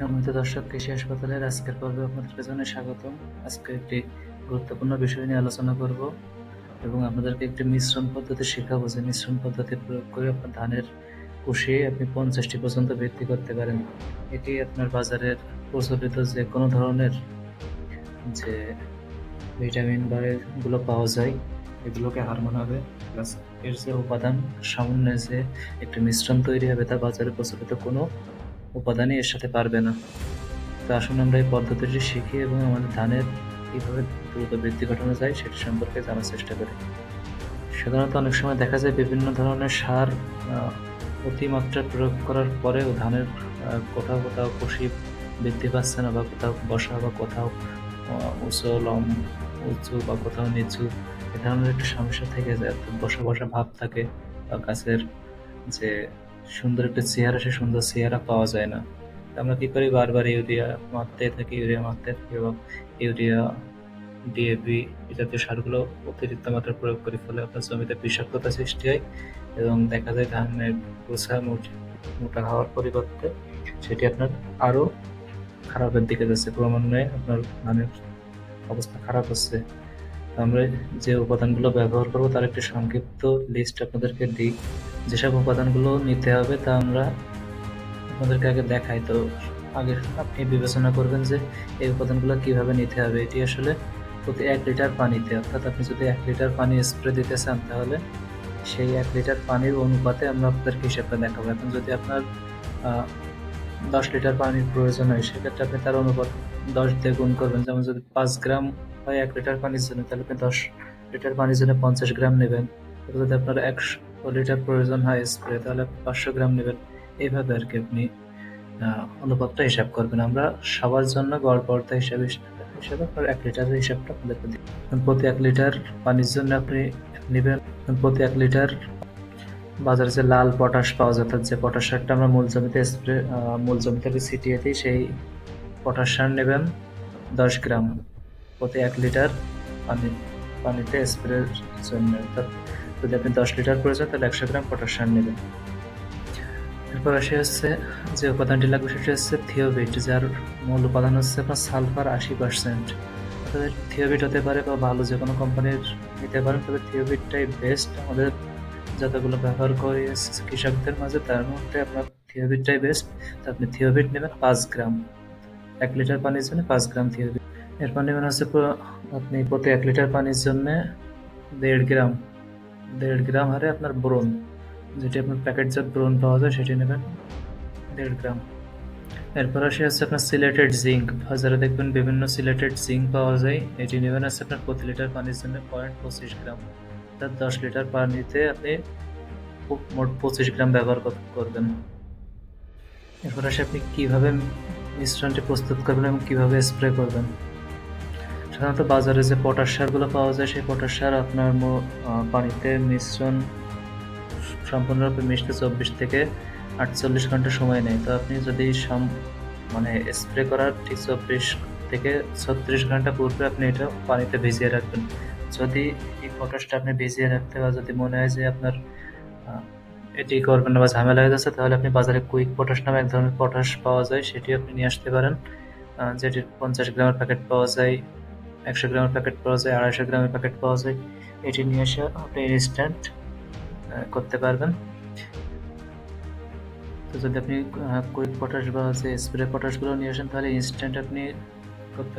দর্শক, কৃষি হাসপাতালের আজকের পর্বে আপনাদের জন্য স্বাগতম। আজকে একটি গুরুত্বপূর্ণ বিষয় নিয়ে আলোচনা করব এবং আপনাদেরকে একটি মিশ্রণ পদ্ধতি শেখাবো। যে মিশ্রণ পদ্ধতি প্রয়োগ করে আপনার ধানের কুশিয়ে আপনি পঞ্চাশটি পর্যন্ত বৃদ্ধি করতে পারেন। এটি আপনার বাজারের প্রচলিত যে কোনো ধরনের যে ভিটামিন বা এগুলো পাওয়া যায়, এগুলোকে হারমোন হবে, প্লাস এর যে উপাদান, সামান্য যে একটি মিশ্রণ তৈরি হবে তা বাজারে প্রচলিত কোনো উপাদানই এর সাথে পারবে না। তো আসুন আমরা এই পদ্ধতিটি শিখি এবং আমাদের ধানের কীভাবে দ্রুত বৃদ্ধি ঘটানো যায় সেটি সম্পর্কে জানার চেষ্টা করি। সাধারণত অনেক সময় দেখা যায় বিভিন্ন ধরনের সার অতিমাত্রা প্রয়োগ করার পরেও ধানের কোথাও কোথাও কুশি বৃদ্ধি পাচ্ছে না বা কোথাও বসা বা কোথাও উঁচু লম উঁচু বা কোথাও নিচু এ ধরনের একটা সমস্যা থেকে যায়। বসা বসা ভাব থাকে বা গাছের যে সুন্দর একটা চেহারা, সে সুন্দর চেহারা পাওয়া যায় না। আমরা কি করি? বারবার ইউরিয়া মারতে থাকি, ইউরিয়া মারতে থাকি এবং ইউরিয়া ডিএপি এই জাতীয় সারগুলো অতিরিক্ত মাত্রায় প্রয়োগ করি, ফলে আপনার জমিতে বিষাক্ততা সৃষ্টি হয় এবং দেখা যায় ধানের গোছা মোটা হওয়ার পরিবর্তে সেটি আপনার আরও খারাপের দিকে যাচ্ছে। ক্রমান্বয়ে আপনার ধানের অবস্থা খারাপ হচ্ছে। আমরা যে উপাদানগুলো ব্যবহার করব, তার একটি সংক্ষিপ্ত লিস্ট আপনাদেরকে দিই। যেসব উপাদানগুলো নিতে হবে তা আমরা আপনাদেরকে আগে দেখাই। তো আগে আপনি বিবেচনা করবেন যে এই উপাদানগুলো কীভাবে নিতে হবে। এটি আসলে প্রতি এক লিটার পানিতে, অর্থাৎ আপনি যদি এক লিটার পানি স্প্রে দিতে চান, তাহলে সেই এক লিটার পানির অনুপাতে আমরা আপনাদেরকে হিসাবটা দেখাবো। এখন যদি আপনার দশ লিটার পানির প্রয়োজন হয়, সেক্ষেত্রে আপনি তার অনুপাত দশ দিয়ে গুণ করবেন। যেমন যদি পাঁচ গ্রাম হয় এক লিটার পানির জন্য, তাহলে আপনি দশ লিটার পানির জন্য পঞ্চাশ গ্রাম নেবেন। যদি আপনার একশো লিটার প্রয়োজন হয় স্প্রে, তাহলে পাঁচশো গ্রাম নেবেন। এইভাবে আর কি আপনি অনুপাতটা হিসাব করবেন। আমরা সবার জন্য গড় পর্দা হিসাবে হিসাবে আপনার এক লিটারের হিসাবটা আপনাদেরকে দিই। প্রতি এক লিটার পানির জন্য আপনি নেবেন, প্রতি এক লিটার বাজারে যে লাল পটাশ পাওয়া যায়, অর্থাৎ যে পটাশ সারটা আমরা মূল জমিতে স্প্রে মূল জমিতে ছিটিয়ে দিই, সেই পটাশ সার নেবেন দশ গ্রাম প্রতি এক লিটার পানি, পানিতে স্প্রের জন্য। অর্থাৎ যদি আপনি দশ লিটার প্রয়োজন তাহলে একশো গ্রাম পটাশ সার নেবেন। এরপর আসে হচ্ছে যে উপাদানটি লাগবে, সেটি হচ্ছে থিওবিট, যার মূল উপাদান হচ্ছে আপনার সালফার আশি পার্সেন্ট। অর্থাৎ থিওবিট হতে পারে বা ভালো যে কোনো কোম্পানির নিতে পারেন, তবে থিওবিটটাই বেস্ট আমাদের যতগুলো ব্যবহার করি কৃষকদের মাঝে, তার মধ্যে আপনার থিওবিটটাই বেস্ট তো আপনি থিওবিট নেবেন পাঁচ গ্রাম। এক লিটার পানির জন্য পাঁচ গ্রাম থিওবিট। এরপর নেবেন হচ্ছে আপনি প্রতি এক লিটার পানির জন্য দেড় গ্রাম। দেড় গ্রাম হারে আপনার ব্রোন যেটি আপনার প্যাকেটজাত ব্রোন পাওয়া যায়, সেটি নেবেন। দেড় গ্রাম। এরপর আসে হচ্ছে আপনার সিলেটেড জিঙ্ক বাজারে দেখবেন বিভিন্ন সিলেটেড জিঙ্ক পাওয়া যায়। এটি নেবেন আছে আপনার প্রতি লিটার পানির জন্য পয়েন্ট পঁচিশ গ্রাম। অর্থাৎ দশ লিটার পানিতে আপনি খুব মোট পঁচিশ গ্রাম ব্যবহার করবেন। এরপর আসে আপনি কীভাবে মিশ্রণটি প্রস্তুত করবেন এবং কীভাবে স্প্রে করবেন। সাধারণত বাজারে যে পটাশ সারগুলো পাওয়া যায়, সেই পটাশ সার আপনার পানিতে মিশ্রণ সম্পূর্ণরূপে মিশতে চব্বিশ থেকে আটচল্লিশ ঘণ্টা সময় নেয়। তো আপনি যদি মানে স্প্রে করার ঠিক চব্বিশ থেকে ছত্রিশ ঘণ্টা পূর্বে আপনি এটা পানিতে ভিজিয়ে রাখবেন। যদি এই পটাশটা আপনি ভিজিয়ে রাখতে বা যদি মনে হয় যে আপনার এটি করবেন বা ঝামেলা হয়ে যাচ্ছে, তাহলে আপনি বাজারে কুইক পটাশ নামে এক ধরনের পটাশ পাওয়া যায় সেটি আপনি নিয়ে আসতে পারেন। যেটির পঞ্চাশ গ্রামের প্যাকেট পাওয়া যায়। একশো গ্রামের প্যাকেট পাওয়া যায়, আড়াইশো গ্রামের প্যাকেট পাওয়া যায়। এটি নিয়ে এসে আপনি ইনস্ট্যান্ট করতে পারবেন। তো যদি আপনি কুইক পটাশ বা যে স্প্রে পটাশগুলো নিয়ে আসেন, তাহলে ইনস্ট্যান্ট আপনি করতে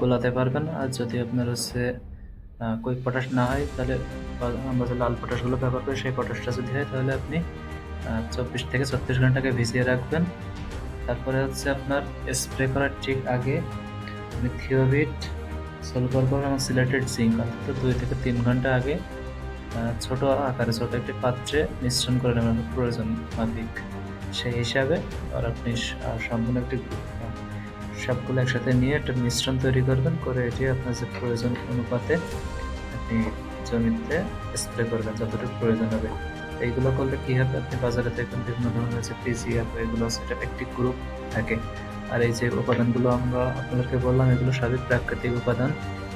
গোলাতে পারবেন। আর যদি আপনার হচ্ছে কুইক পটাশ না হয়, তাহলে আমরা যে লাল পটাশগুলো ব্যবহার করি, সেই পটাশটা যদি হয়, তাহলে আপনি চব্বিশ থেকে ছত্রিশ ঘন্টাকে ভিজিয়ে রাখবেন। তারপরে হচ্ছে আপনার স্প্রে করার ঠিক আগে আপনি থিওবিট সলভার করবেন এবং সিলেটেড জিঙ্ক অন্তত দুই থেকে তিন ঘণ্টা আগে ছোট আকারে ছোট একটি পাত্রে মিশ্রণ করে নেবেন প্রয়োজন মাফিক সেই হিসাবে আর আপনি সম্পূর্ণ একটি সবগুলো একসাথে নিয়ে একটা মিশ্রণ তৈরি করবেন। করে এটি আপনার যে প্রয়োজন অনুপাতে আপনি জমিতে স্প্রে করবেন যতটুকু প্রয়োজন হবে। এইগুলো করলে কী হবে? আপনি বাজারে দেখবেন বিভিন্ন ধরনের যে পিজিএফ এগুলো সেটা একটি গ্রুপ থাকে। আর এই যে উপাদানগুলো আমরা আপনাদেরকে বললাম, এগুলো সবই প্রাকৃতিক উপাদান।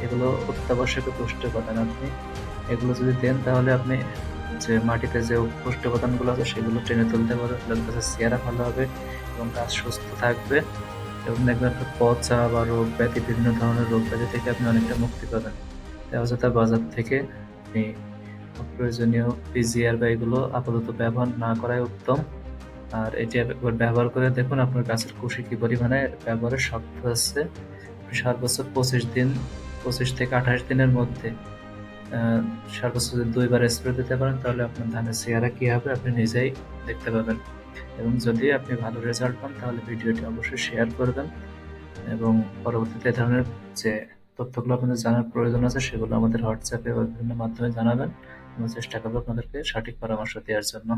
এগুলো অত্যাবশ্যক পুষ্টি উপাদান আপনি। এগুলো যদি দেন তাহলে আপনি যে মাটিতে যে পুষ্টি উপাদানগুলো আছে সেগুলো টেনে তুলতে পারবে ফলে গাছের চেহারা ভালো হবে এবং গাছ সুস্থ থাকবে। এবং দেখবেন আপনার পচা বা রোগ ব্যাধি, বিভিন্ন ধরনের রোগ ব্যাধি থেকে আপনি অনেকটা মুক্তি পাবেন। তাই অযথা বাজার থেকে আপনি অপ্রয়োজনীয় পিজিআর বা এগুলো আপাতত ব্যবহার না করাই উত্তম। আর এটি একবার ব্যবহার করে দেখুন আপনার গাছের কুশি কি পরিমাণে ব্যবহারের শক্ত হচ্ছে সর্বোচ্চ পঁচিশ দিন, পঁচিশ থেকে আঠাশ দিনের মধ্যে সর্বোচ্চ যদি দুইবার স্প্রে দিতে পারেন, তাহলে আপনার ধানের চেহারা কী হবে? আপনি নিজেই দেখতে পাবেন। এবং যদি আপনি ভালো রেজাল্ট পান, তাহলে ভিডিওটি অবশ্যই শেয়ার করবেন। এবং পরবর্তীতে এ ধরনের যে তথ্যগুলো আপনাদের জানার প্রয়োজন আছে, সেগুলো আমাদের হোয়াটসঅ্যাপে বিভিন্ন মাধ্যমে জানাবেন। আমরা চেষ্টা করব আপনাদেরকে সঠিক পরামর্শ দেওয়ার জন্য।